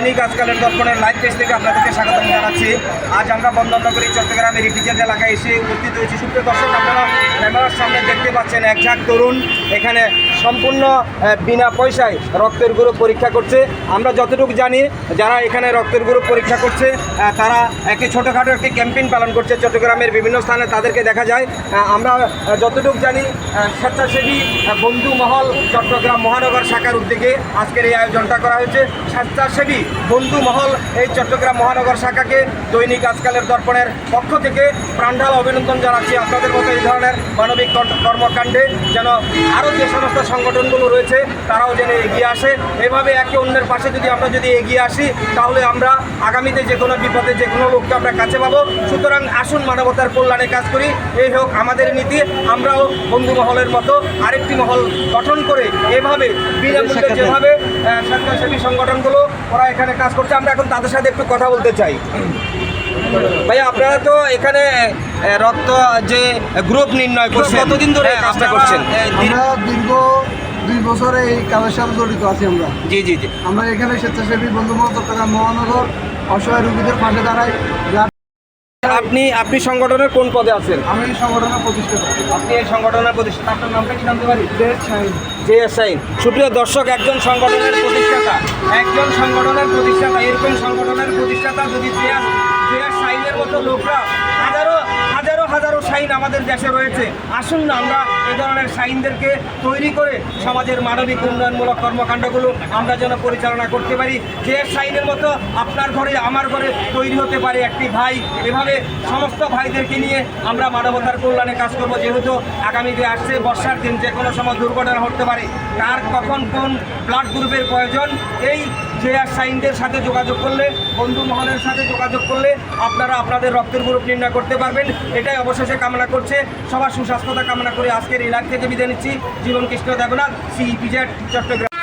দৈনিক আজকালের দর্পণের live page থেকে আপনাদেরকে স্বাগত জানাচ্ছি। আজ আমরা বন্দরনগরী, চট্টগ্রামের ইপিজেড এলাকায় এসে উপস্থিত হয়েছি। সুপ্রিয় দর্শক, আপনারা ক্যামেরার সামনে দেখতে পাচ্ছেন এক ঝাঁক তরুণ। এখানে সম্পূর্ণ বিনা পয়সায় রক্তের গ্রুপ পরীক্ষা করছে। আমরা যতটুকু জানি, যারা এখানে রক্তের গ্রুপ পরীক্ষা করছে তারা একটি ছোটোখাটো একটি ক্যাম্পেইন পালন করছে চট্টগ্রামের বিভিন্ন স্থানে। তাদেরকে দেখা যায় আমরা যতটুকু জানি স্বেচ্ছাসেবী বন্ধু মহল চট্টগ্রাম মহানগর শাখার উদ্যোগে আজকের এই আয়োজনটা করা হয়েছে। স্বেচ্ছাসেবী, বন্ধু মহল এই চট্টগ্রাম মহানগর শাখাকে দৈনিক আজকালের দর্পণের পক্ষ থেকে প্রাণঢাল অভিনন্দন জানাচ্ছি। আপনাদের মতো এই ধরনের মানবিক কর্মকাণ্ডে যেন আরও যে সমস্ত সংগঠনগুলো রয়েছে তারাও যেন এগিয়ে আসে। এভাবে একে অন্যের পাশে যদি আমরা যদি এগিয়ে আসি তাহলে আমরা আগামীতে যে কোনো বিপদে যে কোনো লোককে আমরা কাছে পাবো। সুতরাং আসুন মানবতার কল্যাণে কাজ করি। এই হোক আমাদের নীতি। আমরাও বন্ধু মহলের মতো আরেকটি মহল গঠন করে এভাবে বিনামূল্যে যেভাবে স্বেচ্ছাসেবী সংগঠনগুলো ওরা এখানে কাজ করছে। আমরা এখন তাদের সাথে একটু কথা বলতে চাই। ভাইয়া আপনারা তো এখানে রক্ত যে গ্রুপ নির্ণয় করছেন। কতদিন ধরে হ্যাঁ, কাজটা করছেন? দীর্ঘ দুই বছরে এই কাজের সাথে জড়িত আছি আমরা। জি জি জি। আমরা এখানে স্বেচ্ছাসেবী বন্ধু চট্টগ্রাম মহানগর অসহায় রোগীদের পাশে দাঁড়াই। আপনি আপনি সংগঠনের কোন পদে আছেন? আমি সংগঠনের প্রতিষ্ঠাতা। আপনি এই সংগঠনের প্রতিষ্ঠাতা। আপনার নামটা কি জানতে পারি? শাহিন। জেএসআই সুপ্রিয় দর্শক একজন সংগঠনের প্রতিষ্ঠাতা। একজন সংগঠনের প্রতিষ্ঠাতা। এরকম সংগঠনের প্রতিষ্ঠাতা যদি সাইনের মতো লোকরা সাইন আমাদের দেশে রয়েছে। আসুন না আমরা এ ধরনের সাইনদেরকে তৈরি করে সমাজের মানবিক উন্নয়নমূলক কর্মকাণ্ডগুলো আমরা যেন পরিচালনা করতে পারি। যে সাইনের মতো আপনার ঘরে, আমার ঘরে তৈরি হতে পারে একটি ভাই, এভাবে সমস্ত ভাইদেরকে নিয়ে আমরা মানবতার কল্যাণে কাজ করব। যেহেতু আগামীতে আসছে বর্ষার দিন, যে কোনো সময় দুর্ঘটনা ঘটতে পারে। কার কখন কোন ব্লাড গ্রুপের প্রয়োজন, এই আর সাইনদের সাথে যোগাযোগ করলে, বন্ধু মহলের সাথে যোগাযোগ করলে আপনারা আপনাদের রক্তের গ্রুপ নির্ণয় করতে পারবেন। এটাই অবশেষে কামনা করছে। সবার সুস্বাস্থ্যতা কামনা করে আজকের এই থেকে বিদায় নিচ্ছি। জীবন কৃষ্ণ দেবনাথ সিইপিজেড চট্টগ্রাম।